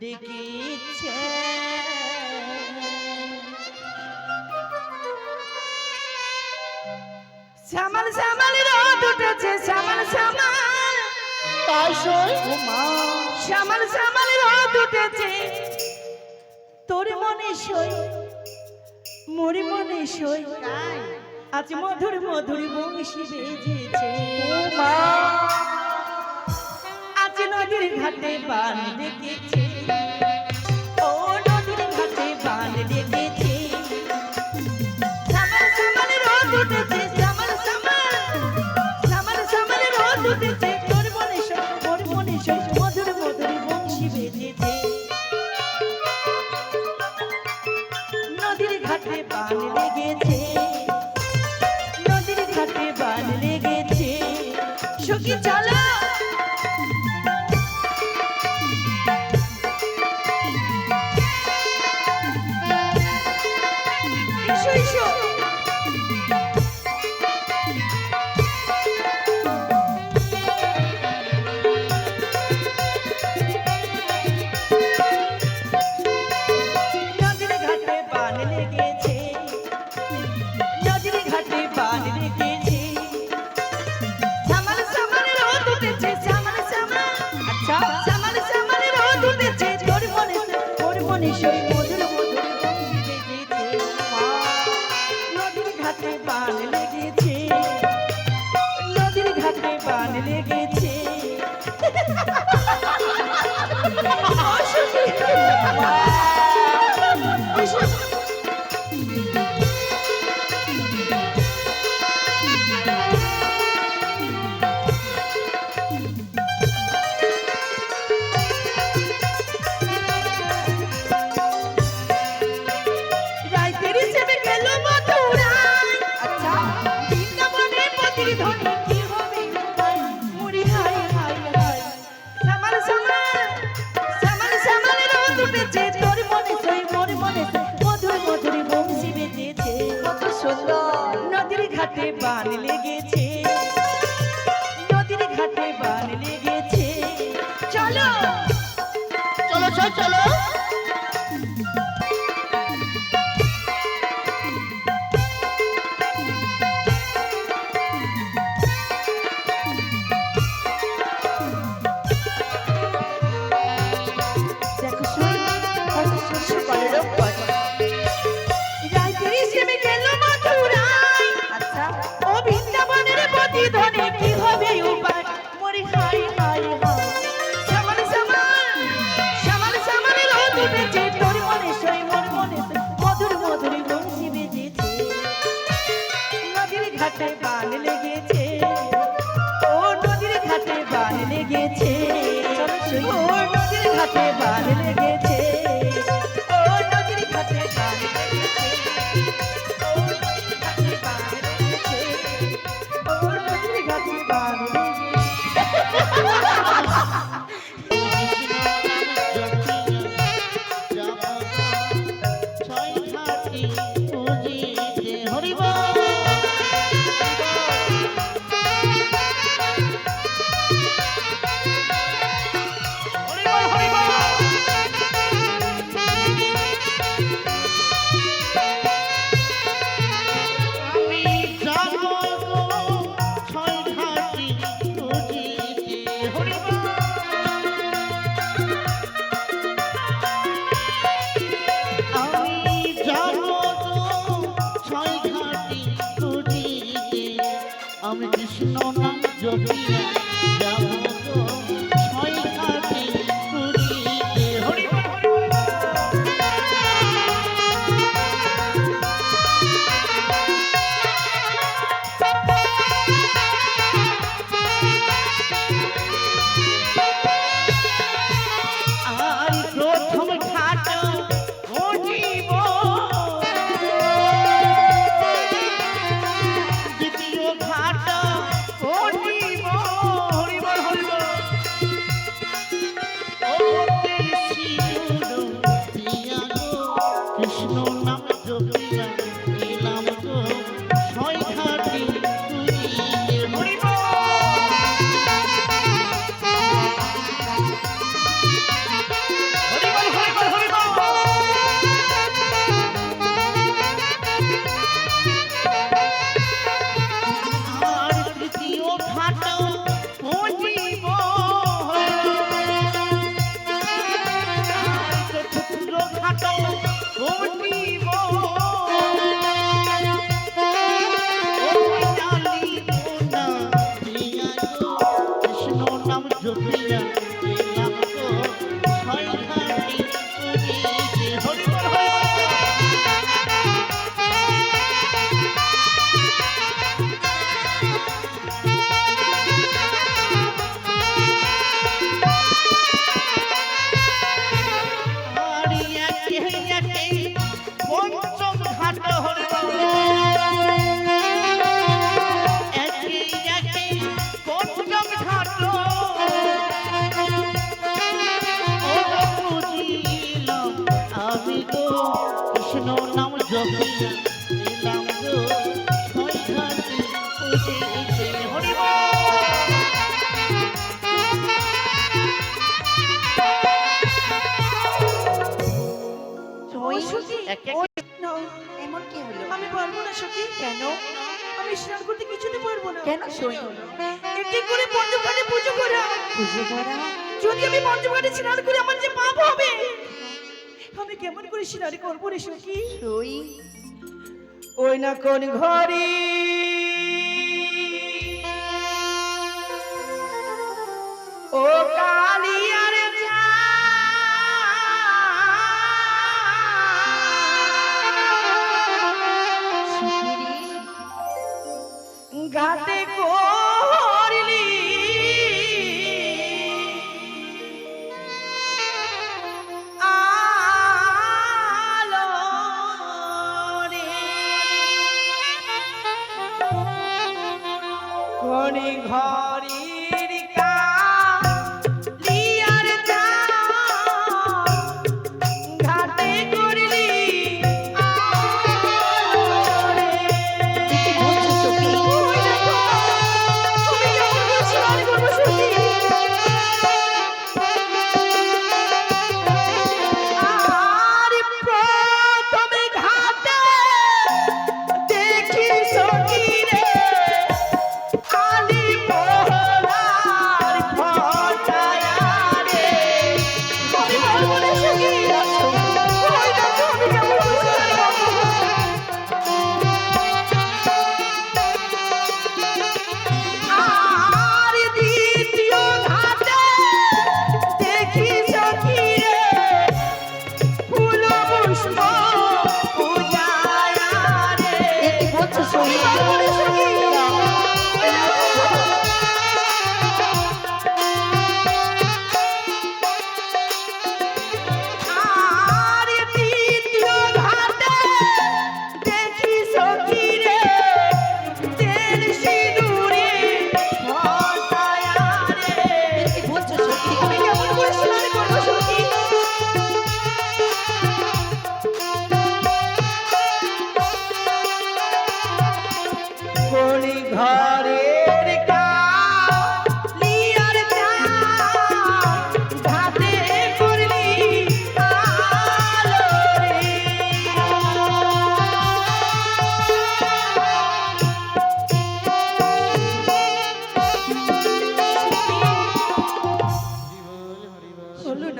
দেখিছে রোদ উঠেছে রোদ উঠেছে। তোর মনে সই মোর মনে সই। আজ মধুর মধুর বংশী বেজেছে আজ নদীর ঘাটে পান দেখেছে দেখেছি সামার নদীর ঘাটে লেগেছে নদীর ঘাটে লেগেছে Asia. গেছে এমন কি হলো? আমি পারব না সখী। কেন? আমি স্নান করতে কিছুতে পারব না। কেন সই একটি করে পঞ্চঘাটে পুজো করা। পুজো করা? যদি আমি পঞ্চঘাটে স্নান করি আমার যে পাপ হবে আমি কেমন করে স্নান করব রে সখী? ওই ওই না কোন ঘরে? ও কালিয়ার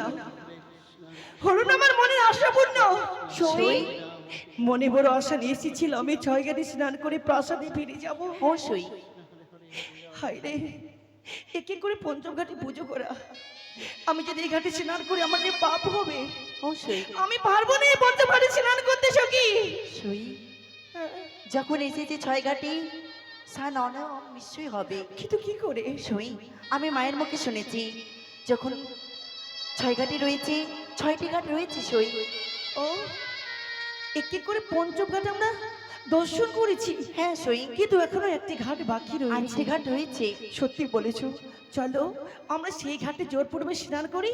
হলো না হলো আমার মনের আশা পূর্ণ সই? মনে বড় আশা নিয়ে এসেছিল আমি ছয় গাড়ি স্নান করে প্রাসাদে ফিরে যাব। ও সই। হায় রে একে করে পঞ্চম ঘাটে পুজো করা। আমি যদি এই ঘাটে স্নান করি আমার যে পাপ হবে আমি পারব না এই পঞ্চম ঘাটে স্নান করতে সখী। সই? যখন এসেছে ছয় ঘাটে স্নান অনা নিশ্চয়ই হবে। কিন্তু কি করে? সই? আমি মায়ের মুখে শুনেছি যখন ছয় ঘাটে রয়েছে ছয়টি ঘাট রয়েছে সই। ও একে করে পঞ্চম ঘাট আমরা দর্শন করেছি। হ্যাঁ সই। কিন্তু এখনও একটি ঘাট বাকি রয়েছে। ঘাট রয়েছে। সত্যি বলেছ। চলো আমরা সেই ঘাটে জোর পূর্বে স্নান করি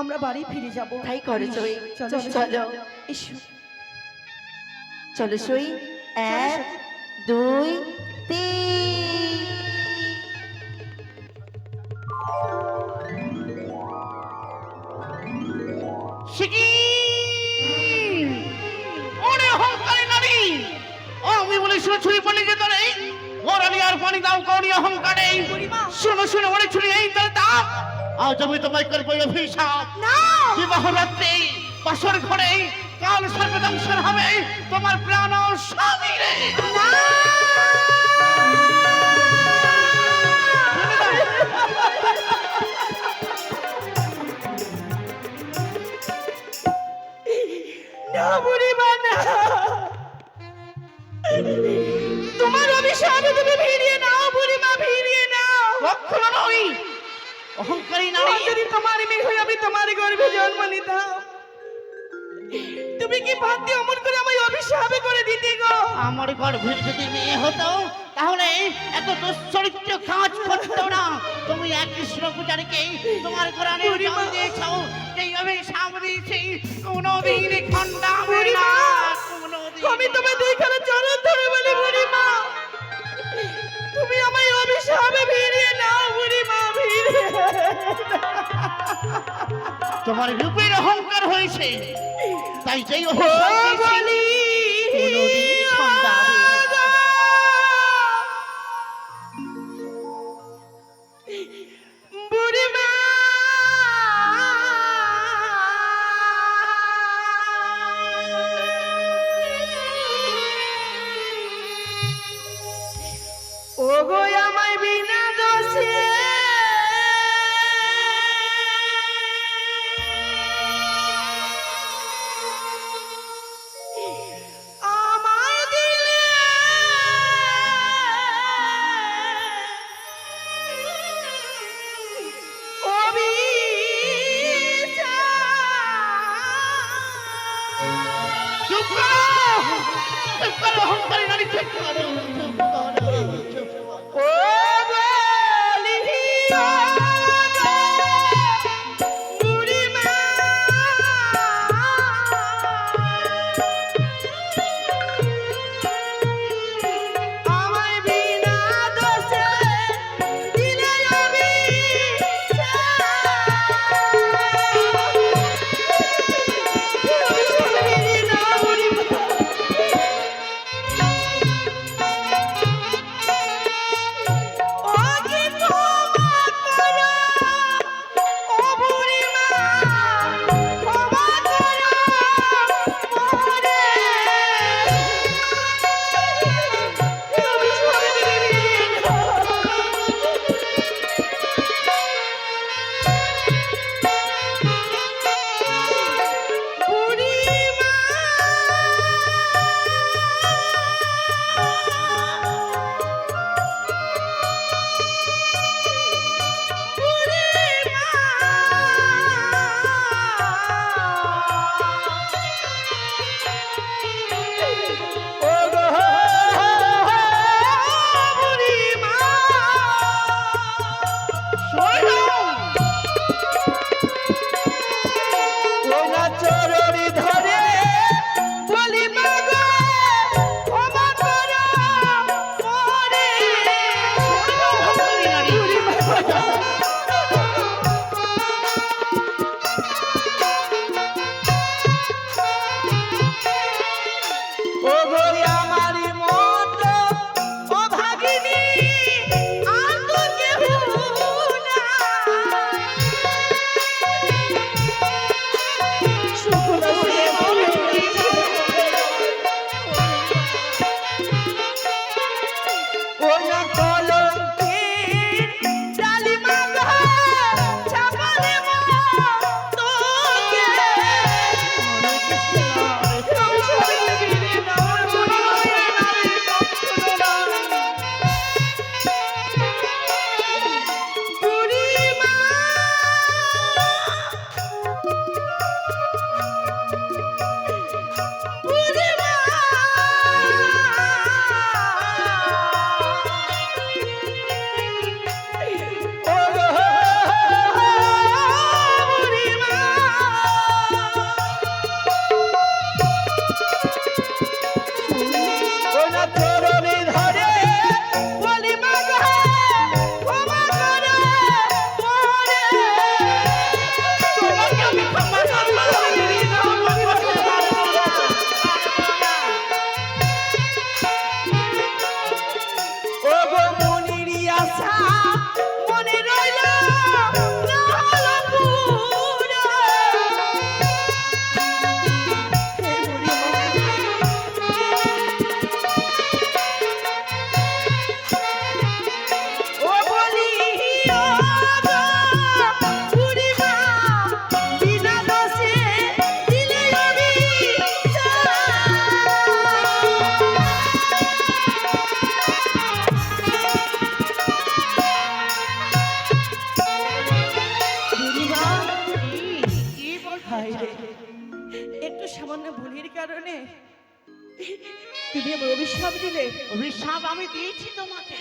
আমরা বাড়ি ফিরে যাব। তাই করে সই। চলো চলো। এসো। চলো সই। এক দুই তিন। শিকি ওরে অহংকারী নারী আমি বলি শুনে ছুরি পানি যে তোরে ওর আমি আর পানি দাও করি অহংকারে। শুনো শুনো ওরে ছুরি এই তোর দাও। আজ আমি তোমায় করব অভিশাপ। বিবাহ রাত্রে বাসর ঘরে কাল সর্বদংশন হবে তোমার প্রাণ স্বামী রে। না। তোমার অভিশাপ তুমি ভিড়িয়ে নাও বুড়িমা ভিড়িয়ে নাও। কখনো নয় অহংকারী নারী যদি তোমার মেয়ে হয়ে আমি তোমার গর্ভে জন্ম নিতাম। তুমি কি ভাবতে অমন করে আমায় অভিশাপ করে দিতে গো? আমার গর্ভের যদি মেয়ে হতো তাহলে এত দুশ্চরিত্র কাজ করতো না। তুমি এক কৃষ্ণ পূজারীকে তোমার কোরআনের জল দিয়েছ। কোনোদিন না আমি তোমায় দুইখানে চরণ ধরে বলি বুড়িমা তুমি আমায় অভিশাপে ভিড়িয়ে নাও বুড়িমা ভিড়িয়ে তোমার রূপের অহংকার হয়েছে। তাই যেই ও করো অহংকারী নারী চুপ সামান্য ভুলের কারণে তুমি আমার অভিশাপ দিলে। অভিশাপ আমি দিয়েছি তোমাকে।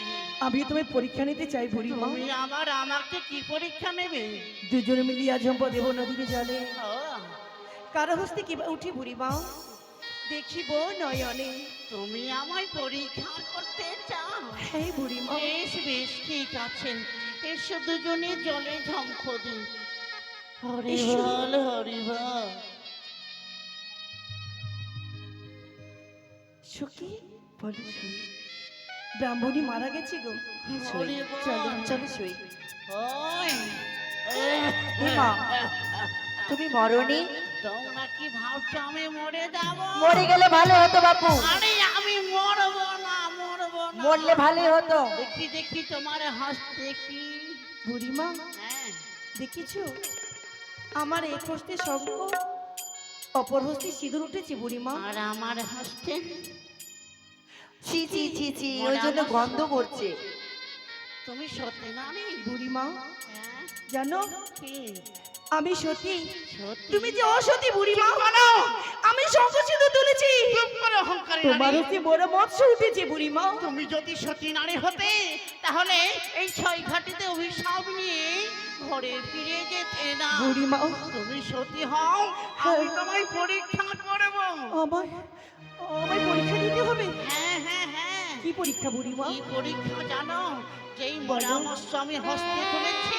আমি তোমায় পরীক্ষা নিতে চাই বুড়িমা তুমি আবার আমাকে কি পরীক্ষা নেবে? দুজনে মিলিয়ে আজম্প দেব নদীর জলে। কারও হস্তে কিবা উঠি বুড়িমা দেখিব নয়নে। তুমি আমায় পরীক্ষা করতে চাও? হ্যাঁ বুড়িমা বেশ বেশ ঠিক আছে। এসো দুজনে জলে ঝঙ্ক দিই। হরি এসো। সখী বলো ব্রাহ্মণী মারা গেছে গো। চলো চলো ওই। মা তুমি মরনি? তোমরা কি ভাবছ আমি মরে যাব? মরে গেলে ভালো হতো বাপু। আরে আমি মরবো না মরবো না। মরলে ভালোই হতো। দেখি দেখি তোমার হাস দেখি বুড়িমা হ্যাঁ। দেখিছো? আমার এক হস্তে শঙ্খ অপর হস্তে সিঁদুর উঠেছে বুড়িমা। আর আমার হাসতে ছি ছি ছি ছি ওই জন্য গন্ধ করছে। তুমি সত্যি না রে বুড়িমা হ্যাঁ? জানো? কি? আমি সতী সত্যি? তুমি যে অসতী বুড়িমা আমি শঙ্খ তুলেছি। তোমার। হস্তে বড় মৎস্য উঠেছে বুড়িমা। তুমি যদি সতী নারী হতে তাহলে এই ছয় ঘাটিতে নিয়ে ঘরে ফিরে যেতে না। বুড়িমা তুমি সতী হও আমি তোমায় পরীক্ষা করব। আমায় পরীক্ষা দিতে হবে? হ্যাঁ হ্যাঁ হ্যাঁ। কি পরীক্ষা বুড়িমা? কি পরীক্ষা জানো? যেই মরামর্শ আমি হস্তে তুলেছি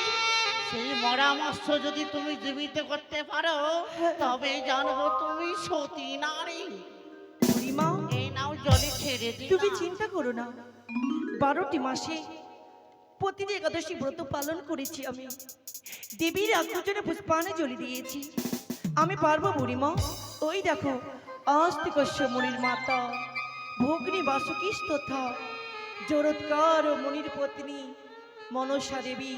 সেই মরামর্শ যদি তুমি জীবিত করতে পারো তবে জানব তুমি সতী নারী। বুড়িমা। এই নাও জলে ছেড়ে দিই তুমি চিন্তা করো না। বারোটি মাসে প্রতিটি একাদশী ব্রত পালন করেছি আমি। দেবীর আত্মজনে পুষ্পানে জ্বলি দিয়েছি। আমি পারব বুড়িমা ওই দেখো আস্তিকস্য মুনির মাতা ভগ্নী বাসুকী তথা জরৎকার ও মুনির পত্নী মনসা দেবী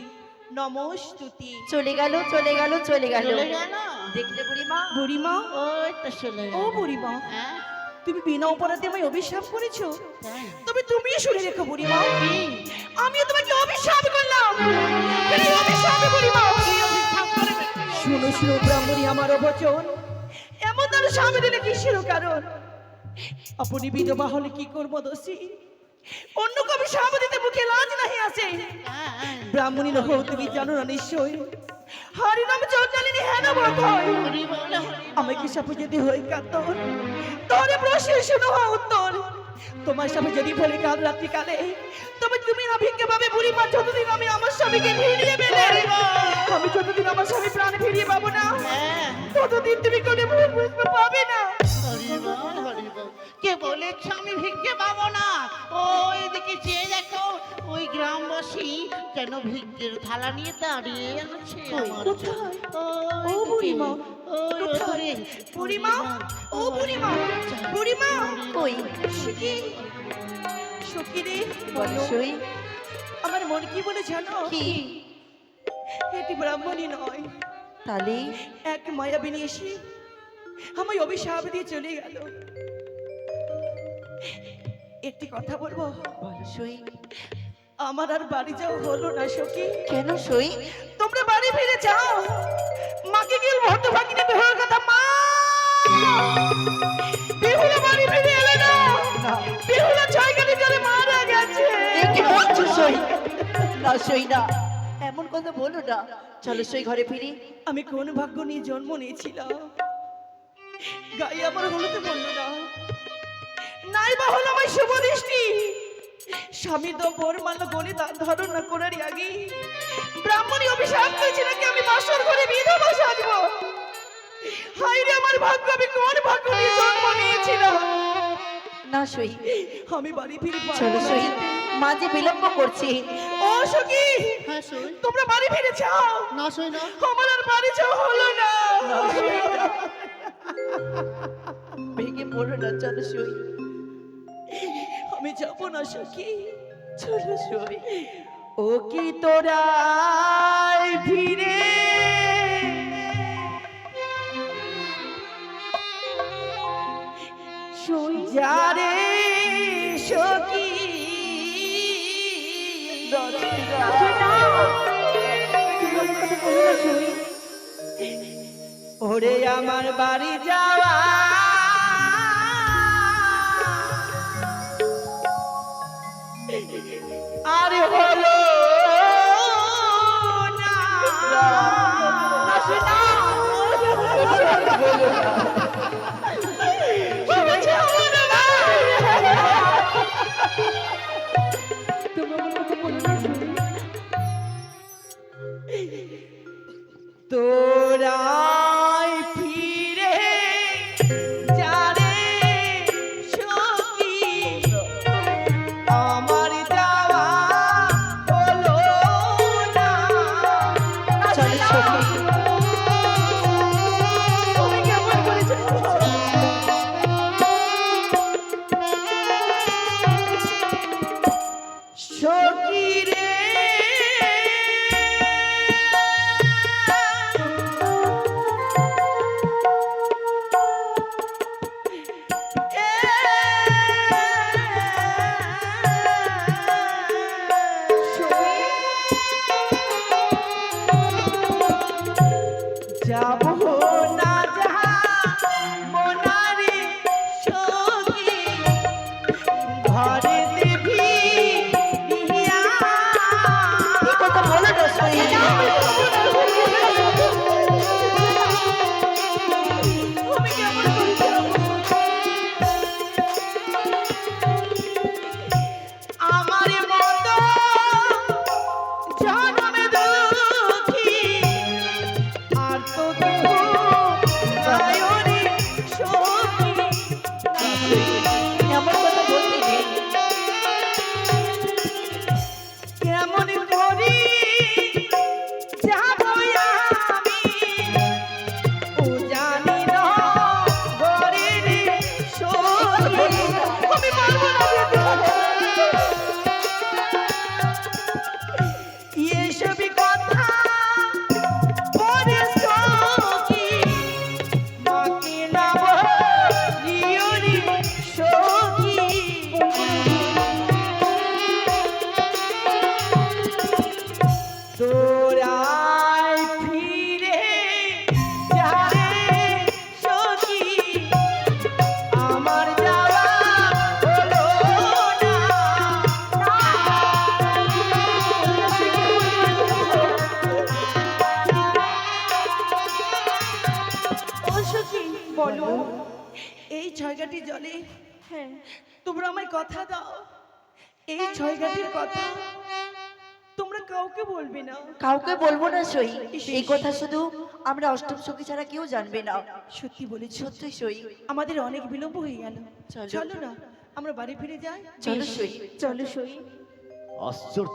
নমস্তুতি। চলে গেল চলে গেল চলে গেল। চলে গেল। দেখলে বুড়িমা? বুড়িমা? ওই তো চলে ও বুড়িমা। হ্যাঁ। তুমি বিনা অপরাধে আমায় অভিশাপ করেছ? তবে তুমিও শুনে রেখো বুড়িমা কি? আমিও তোমাকে অভিশাপ করলাম অভিশাপে বুড়িমা? শুনো শুনো ব্রাহ্মণী আমার বচন এমন তার স্বামী দিলে কিসের কারণ আপনি বিধবা হলে কি করব দোষী অন্য কবি স্বামী দিতে মুখে লাজ নাহি আছে হ্যাঁ, হ্যাঁ। ব্রাহ্মণী লোক তুমি জানো না নিশ্চয় হরি নাম চন্দ্রালিনী হেন বোধ। আমায় কি সাপে যদি হই কাতর? তোরে প্রশ্ন শুনো উত্তর। তোমার সাথে যদি বলি কাল রাত্রি কালে তবে তুমি না ভিক্ষে পাবে বুড়ি মা যতদিন আমি আমার স্বামীকে ফিরিয়ে পেলে আমি যতদিন আমার স্বামী প্রাণ ফিরিয়ে পাবো না হ্যাঁ, ততদিন তুমি কোনো ভুল বুঝতে পাবে না। দিকে চেয়ে দেখো ওই গ্রামবাসী যেন ভিক্ষের থালা নিয়ে দাঁড়িয়ে আছে কোথায়? ও বুড়িমা কোথায়? বুড়িমা ও বুড়িমা বুড়িমা। কই সখী সখী রে বলো। আমার মন কি বলে জানো? কি? এটি ব্রাহ্মণী নয়। তাহলে? এক মায়াবিনী এসে আমায় অভিশাপ দিয়ে চলে গেল। একটি কথা বলব? বলো সই। আমার আর বাড়ি যাও হলো না সখী। কেন সই? তোমরা বাড়ি ফিরে যাও। মাকে গিয়ে ভর্ত ভাগিনে বেহুলার কথা মা! বেহুলা বাড়ি ফিরে এলে না। বেহুলা ছয় মারা গেছে। সই? না সই না। এমন কথা বলো না। চলো সই ঘরে ফিরি। আমি কোন ভাগ্য নিয়ে জন্ম নিয়েছিলাম। গায়ে আমার হলুতে বলল না। নাই বা হলো আমার শুভ দৃষ্টি। স্বামী তো বোর মাল্য গণে দান ধারণ করার আগে ব্রাহ্মণী অভিশাপ করেছে নাকি আমি বাসর ঘরে বিধবা সাজবো? হাই রে আমার ভাগ্য আমি কোন ভাগ্য নিয়ে জন্ম নিয়েছিলাম? না সই। আমি বাড়ি ফিরে চলো না সই। মা যে বিলম্ব করছে। ও সখী! হ্যাঁ তোমরা বাড়ি ফিরে যাও। না সই না। আমার আর বাড়ি যাওয়া হলো না। ভেঙে পড়ো না চলো সই। আমি যাব না সখী। চলো সই ও কি তোরা ফিরে যারে সখী। ওরে আমার বাড়ি যাওয়া হলো এই ছয়গাটি জলে। হ্যাঁ। তোমরা আমায় কথা দাও। এই ছয়গাটির কথা তোমরা কাউকে বলবে না। কাউকে বলব না সই। এই কথা শুধু আমরা অষ্টম সখী ছাড়া কেউ জানবে না। সত্যি বলি সত্যি সই। আমাদের অনেক বিলম্ব হয়ে গেল। চলো। চলো না আমরা বাড়ি ফিরে যাই। চলো সই। চলো সই। আশ্চর্য।